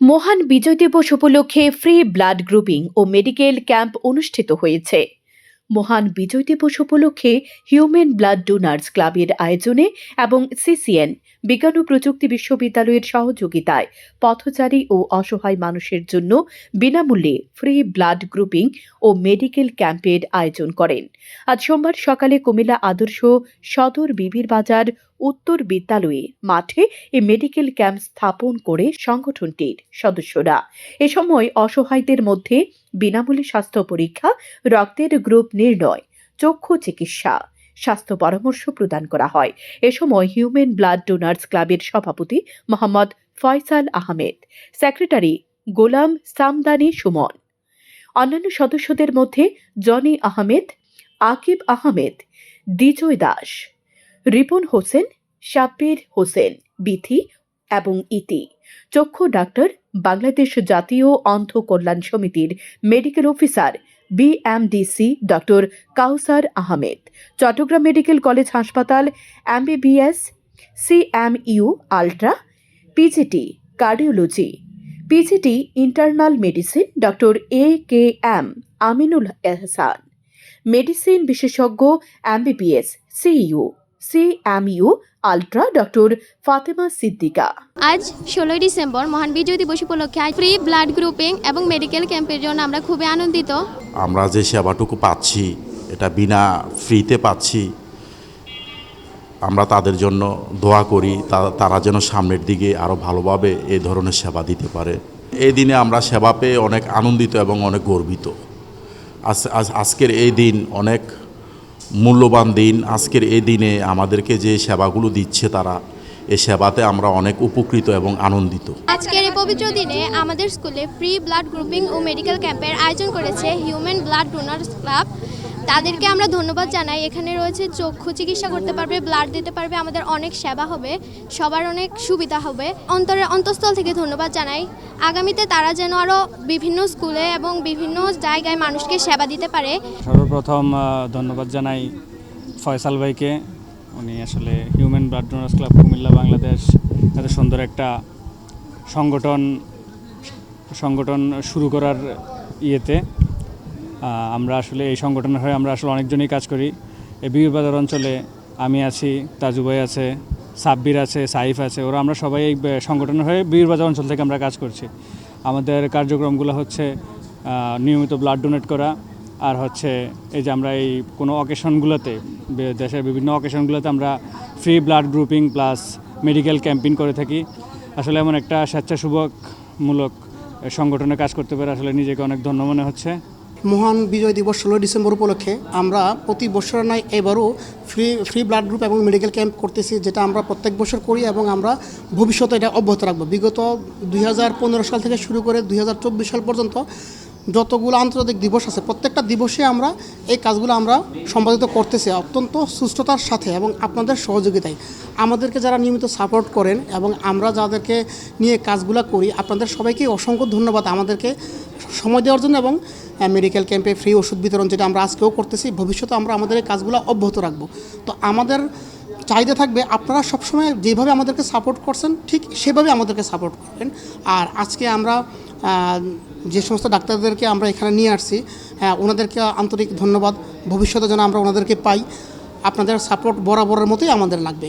মহান বিজয় দিবস উপলক্ষে ফ্রি ব্লাড গ্রুপিং ও মেডিকেল ক্যাম্প অনুষ্ঠিত হয়েছে। মহান বিজয় দিবস উপলক্ষে হিউম্যান ব্লাড ডোনার্স ক্লাবের আয়োজনে এবং সিসিএন বিজ্ঞান ও প্রযুক্তি বিশ্ববিদ্যালয়ের সহযোগিতায় পথচারী ও অসহায় মানুষের জন্য বিনামূল্যে ফ্রি ব্লাড গ্রুপিং ও মেডিকেল ক্যাম্পের আয়োজন করেন। আজ সোমবার সকালে কুমিল্লা আদর্শ সদর বিবির বাজার উত্তর বিদ্যালয়ে মাঠে এই মেডিকেল ক্যাম্প স্থাপন করে সংগঠনটির সদস্যরা। এ সময় অসহায়দের মধ্যে বিনামূল্যে স্বাস্থ্য পরীক্ষা, রক্তের গ্রুপ নির্ণয়, চক্ষু চিকিৎসা, স্বাস্থ্য পরামর্শ প্রদান করা হয়। এ সময় হিউম্যান ব্লাড ডোনার্স ক্লাবের সভাপতি মোহাম্মদ ফয়সাল আহমেদ, সেক্রেটারি গোলাম সামদানি সুমন। অন্যান্য সদস্যদের মধ্যে জনি আহমেদ, আকিব আহমেদ দিজয় দাস, রিপন হোসেন শাব্বির হোসেন, বিথি এবং ইতি। চক্ষু ডাক্তার, বাংলাদেশ জাতীয় অন্ধ কল্যাণ সমিতির medical officer, BMDC doctor Kawsar Ahmed. Chattogram medical college হাসপাতাল, MBBS, CMU ultra, PGT cardiology. PGT internal medicine doctor A K M Aminul Ehsan. Medicine বিশেষজ্ঞ MBBS, CU. CMU ultra doctor Fatema Siddika. আজ ষোলোই December মহান বিজয় দিবস উপলক্ষে free blood grouping এবং medical ক্যাম্পের জন্য আমরা খুবই আনন্দিত। আমরা যে সেবাটুকু পাচ্ছি এটা বিনা ফ্রিতে পাচ্ছি আমরা তাদের জন্য দোয়া করি তারা যেন সামনের দিকে আরও ভালোভাবে এই ধরনের সেবা দিতে পারে। এই দিনে আমরা সেবা পেয়ে অনেক আনন্দিত এবং অনেক গর্বিত। আজ আজ- আজকের এই দিন অনেক মূল্যবান দিন। আজকের এই দিনে আমাদেরকে যে সেবাগুলো দিচ্ছে তারা এই সেবাতে আমরা অনেক উপকৃত এবং আনন্দিত। আজকের এই পবিত্র দিনে আমাদের স্কুলে ফ্রি ব্লাড গ্রুপিং ও মেডিকেল ক্যাম্পের আয়োজন করেছে হিউম্যান ব্লাড ডোনার্স ক্লাব। তাদেরকে আমরা ধন্যবাদ জানাই। এখানে রয়েছে চক্ষু চিকিৎসা করতে পারবে ব্লাড দিতে পারবে, আমাদের অনেক সেবা হবে, সবার অনেক সুবিধা হবে। অন্তরের অন্তঃস্থল থেকে ধন্যবাদ জানাই। আগামীতে তারা যেন আরও বিভিন্ন স্কুলে এবং বিভিন্ন জায়গায় মানুষকে সেবা দিতে পারে। সর্বপ্রথম ধন্যবাদ জানাই ফয়সাল ভাইকে। উনি আসলে human blood donors club Comilla, Bangladesh. এত সুন্দর একটা সংগঠন সংগঠন শুরু করার ইয়েতে। আমরা আসলে এই সংগঠনের হয়ে আমরা আসলে অনেকজনই কাজ করি। এই বিবির বাজার অঞ্চলে আমি আছি, তাজু ভাই আছে, সাব্বির আছে, সাইফ আছে, ওরা আমরা সবাই এই সংগঠনের হয়ে বিবির বাজার অঞ্চল থেকে আমরা কাজ করছি। আমাদের কার্যক্রমগুলো হচ্ছে নিয়মিত ব্লাড ডোনেট করা আর হচ্ছে এই যে আমরা এই কোনো অকেশনগুলোতে দেশের বিভিন্ন অকেশনগুলোতে আমরা free blood grouping plus medical campaign করে থাকি। আসলে এমন একটা স্বেচ্ছাসেবকমূলক সংগঠনে কাজ করতে পারে আসলে নিজেকে অনেক ধন্য মনে হচ্ছে। মহান বিজয় দিবস ষোলোই ডিসেম্বর উপলক্ষে আমরা প্রতি বছর নয় এবারও ফ্রি ফ্রি ব্লাড গ্রুপ এবং মেডিকেল ক্যাম্প করতেছি, যেটা আমরা প্রত্যেক বছর করি এবং আমরা ভবিষ্যতে এটা অব্যাহত রাখব। বিগত দুই হাজার পনেরো সাল থেকে শুরু করে দুই হাজার চব্বিশ সাল পর্যন্ত যতগুলো আন্তর্জাতিক দিবস আছে, প্রত্যেকটা দিবসে আমরা এই কাজগুলো আমরা সম্পাদিত করতেছি অত্যন্ত সুস্থতার সাথে এবং আপনাদের সহযোগিতায়। আমাদেরকে যারা নিয়মিত সাপোর্ট করেন এবং আমরা যাদেরকে নিয়ে কাজগুলো করি, আপনাদের সবাইকে অসংখ্য ধন্যবাদ আমাদেরকে সময় দেওয়ার জন্য এবং মেডিকেল ক্যাম্পে ফ্রি ওষুধ বিতরণ যেটা আমরা আজকেও করতেছি, ভবিষ্যতে আমরা আমাদের এই কাজগুলো অব্যাহত রাখব। তো আমাদের চাহিদা থাকবে আপনারা সবসময় যেভাবে আমাদেরকে সাপোর্ট করছেন, ঠিক সেভাবে আমাদেরকে সাপোর্ট করবেন। আর আজকে আমরা যে সমস্ত ডাক্তারদেরকে আমরা এখানে নিয়ে আসছি হ্যাঁ, ওনাদেরকে আন্তরিক ধন্যবাদ। ভবিষ্যতে যেন আমরা ওনাদেরকে পাই। আপনাদের সাপোর্ট বরাবরের মতোই আমাদের লাগবে